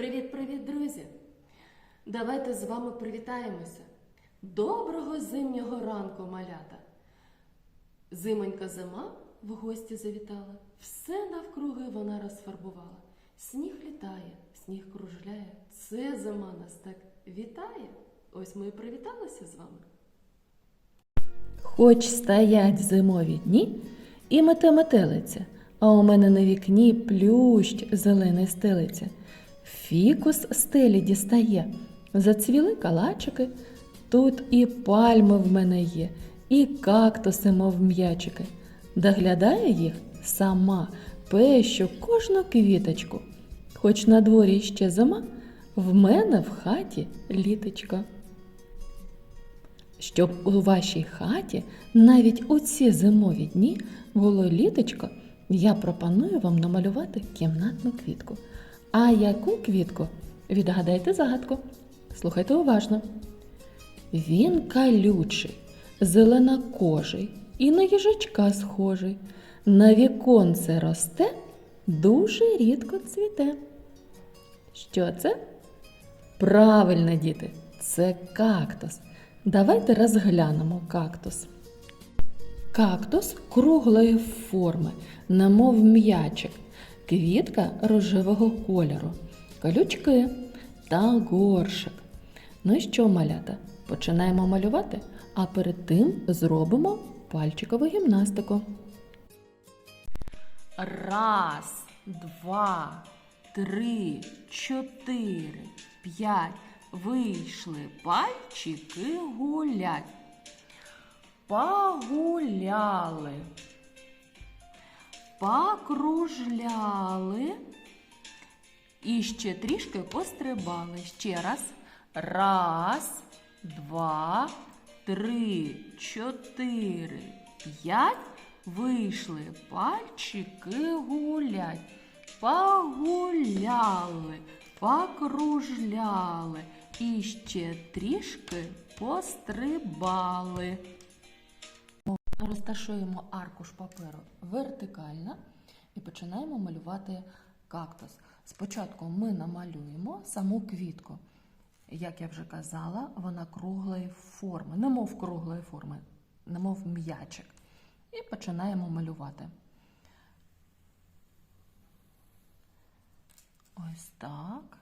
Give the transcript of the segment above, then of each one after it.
Привіт-привіт, друзі! Давайте з вами привітаємося. Доброго зимнього ранку, малята! Зимонька зима в гості завітала, все навкруги вона розфарбувала. Сніг літає, сніг кружляє, це зима нас так вітає. Ось ми і привіталися з вами. Хоч стоять зимові дні і мете метелиця, а у мене на вікні плющ зелений стелиться. Фікус стелі дістає, зацвіли калачики, тут і пальми в мене є, і кактуси, мов м'ячики. Доглядає їх сама, пещу кожну квіточку. Хоч на дворі ще зима, в мене в хаті літочко. Щоб у вашій хаті навіть у ці зимові дні було літочко, я пропоную вам намалювати кімнатну квітку. А яку квітку? Відгадайте загадку. Слухайте уважно. Він калючий, зеленокожий і на їжачка схожий. На віконце росте, дуже рідко цвіте. Що це? Правильно, діти, це кактус. Давайте розглянемо кактус. Кактус круглої форми, немов м'ячик, квітка рожевого кольору, колючки та горшик. Ну і що, малята? Починаємо малювати, а перед тим зробимо пальчикову гімнастику. Раз, два, три, чотири, п'ять. Вийшли пальчики гулять. Погуляли. Покружляли. І ще трішки пострибали. Ще раз. Раз, два, три, чотири, п'ять. Вийшли пальчики гулять. Погуляли, покружляли і ще трішки пострибали. Розташуємо аркуш паперу вертикально і починаємо малювати кактус. Спочатку ми намалюємо саму квітку. Як я вже казала, вона круглої форми, немов круглої форми, немов м'ячик. І починаємо малювати. Ось так.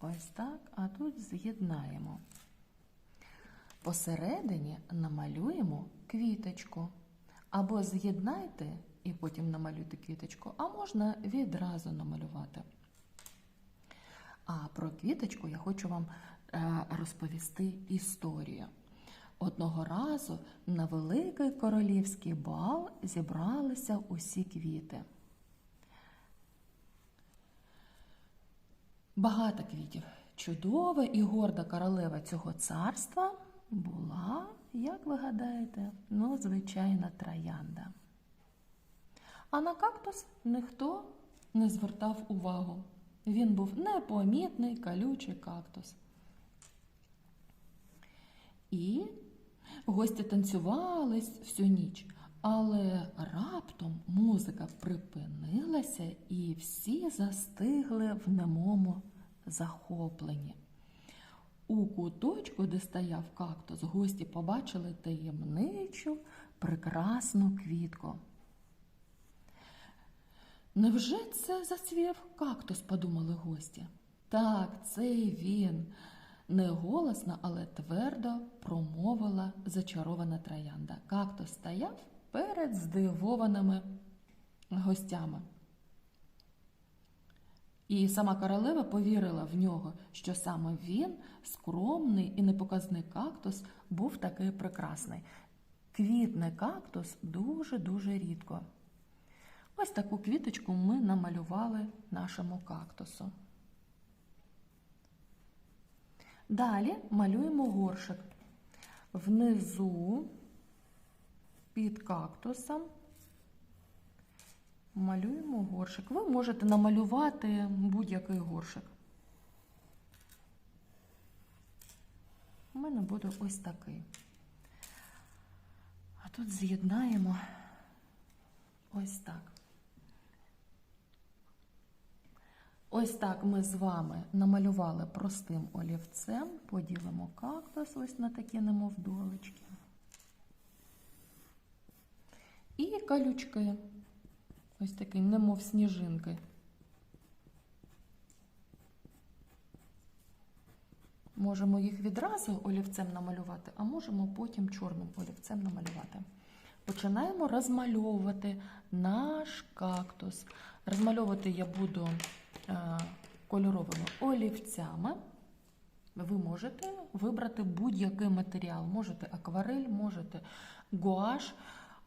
Ось так, а тут з'єднаємо. Посередині намалюємо квіточку. Або з'єднайте і потім намалюйте квіточку, а можна відразу намалювати. А про квіточку я хочу вам е, розповісти історію. Одного разу на великий королівський бал зібралися усі квіти. Багато квітів. Чудова і горда королева цього царства була, як ви гадаєте, ну, звичайна троянда. А на кактус ніхто не звертав увагу. Він був непомітний колючий кактус. І гості танцювались всю ніч, але раптом музика припинилася і всі застигли в немому захопленні. У куточку, де стояв кактус, гості побачили таємничу прекрасну квітку. Невже це зацвів кактус, подумали гості. Так, це він. Не голосно, але твердо промовила зачарована троянда. Кактус стояв перед здивованими гостями. І сама королева повірила в нього, що саме він, скромний і непоказний кактус, був такий прекрасний. Квітне кактус дуже-дуже рідко. Ось таку квіточку ми намалювали нашому кактусу. Далі малюємо горшик. Внизу під кактусом малюємо горшик. Ви можете намалювати будь-який горшик. У мене буде ось такий. А тут з'єднаємо ось так. Ось так ми з вами намалювали простим олівцем. Поділимо кактус ось на такі немов долечки. І калючки. Ось такі, немов сніжинки. Можемо їх відразу олівцем намалювати, а можемо потім чорним олівцем намалювати. Починаємо розмальовувати наш кактус. Розмальовувати я буду е, кольоровими олівцями. Ви можете вибрати будь-який матеріал. Можете акварель, можете гуаш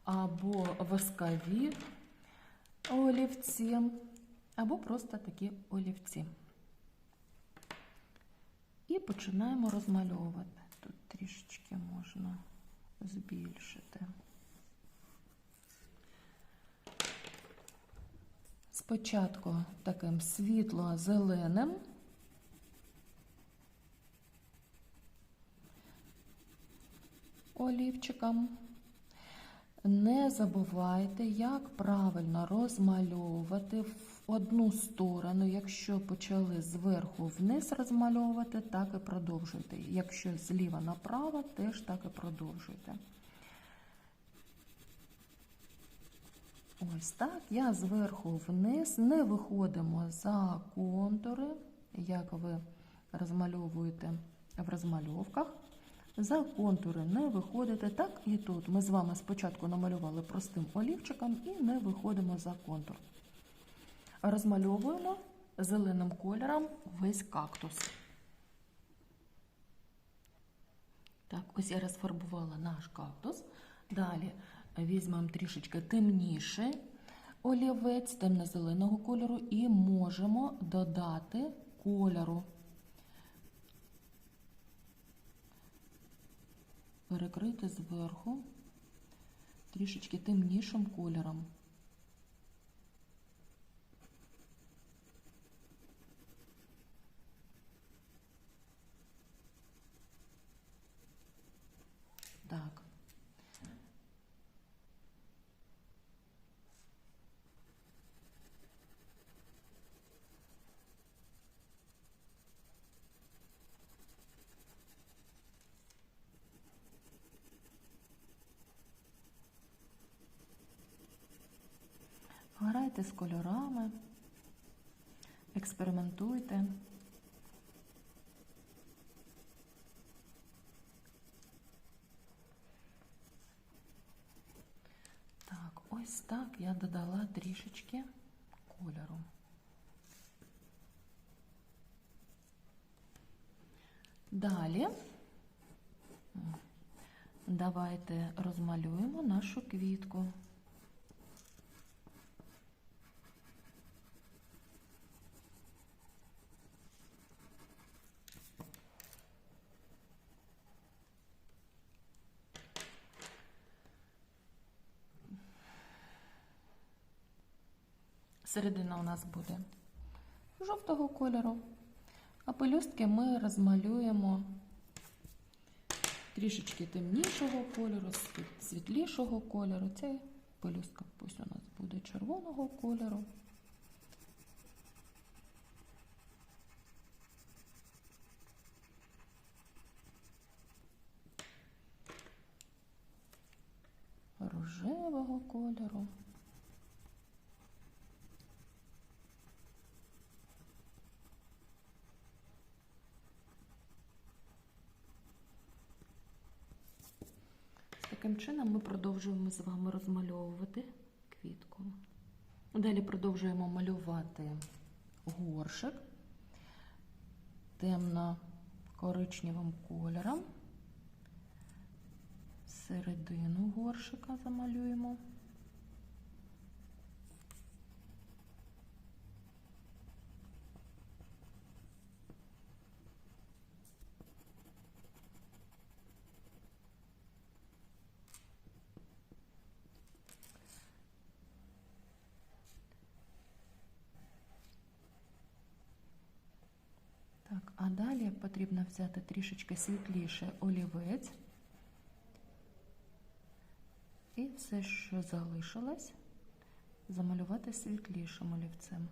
або воскові олівці, або просто такі олівці. І починаємо розмальовувати. Тут трішечки можна збільшити. Спочатку таким світло-зеленим. Олівчиком. Не забувайте, як правильно розмальовувати в одну сторону. Якщо почали зверху вниз розмальовувати, так і продовжуйте. Якщо зліва направо, теж так і продовжуйте. Ось так. Я зверху вниз не виходимо за контури, як ви розмальовуєте в розмальовках. За контури не виходите. Так і тут. Ми з вами спочатку намалювали простим олівчиком і не виходимо за контур. Розмальовуємо зеленим кольором весь кактус. Так, ось я розфарбувала наш кактус. Далі візьмемо трішечки темніший олівець темно-зеленого кольору і можемо додати кольору. Перекрити зверху трішечки темнішим кольором. Так. Грайте з кольорами, експериментуйте. Так, ось так я додала трішечки кольору. Далі давайте розмалюємо нашу квітку. Середина у нас буде жовтого кольору, а пелюстки ми розмалюємо трішечки темнішого кольору, світлішого кольору. Ця пелюстка ось у нас буде червоного кольору. Рожевого кольору. Таким чином ми продовжуємо з вами розмальовувати квітку. Далі продовжуємо малювати горшик темно-коричневим кольором. Середину горшика замалюємо. потрібно взяти трішечки світліше олівець. І все, що залишилось, замалювати світлішим олівцем.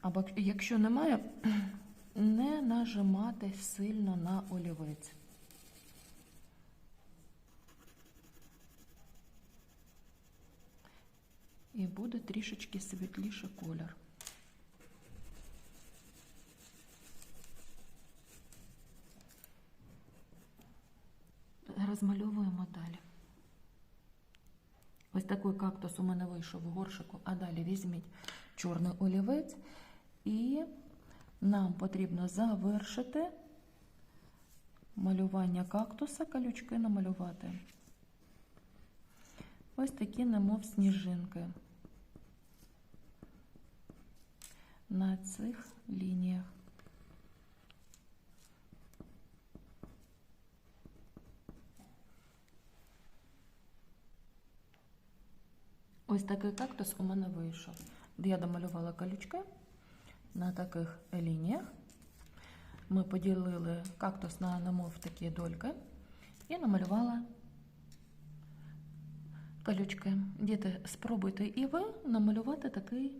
Або якщо немає, не нажимати сильно на олівець. Буде трішечки світліше колір. Розмальовуємо далі. Ось такий кактус у мене вийшов в горшику, а далі візьміть чорний олівець і нам потрібно завершити малювання кактуса, калючки намалювати. Ось такі, немов сніжинки на цих лініях. Ось такий кактус у мене вийшов. Я домалювала колючки на таких лініях. Ми поділили кактус на немов такі дольки і намалювала колючки. Діти, спробуйте і ви намалювати такий,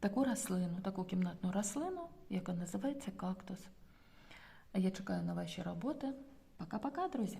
таку рослину, таку кімнатну рослину, яка називається кактус. Я чекаю на ваші роботи. Пока-пока, друзі!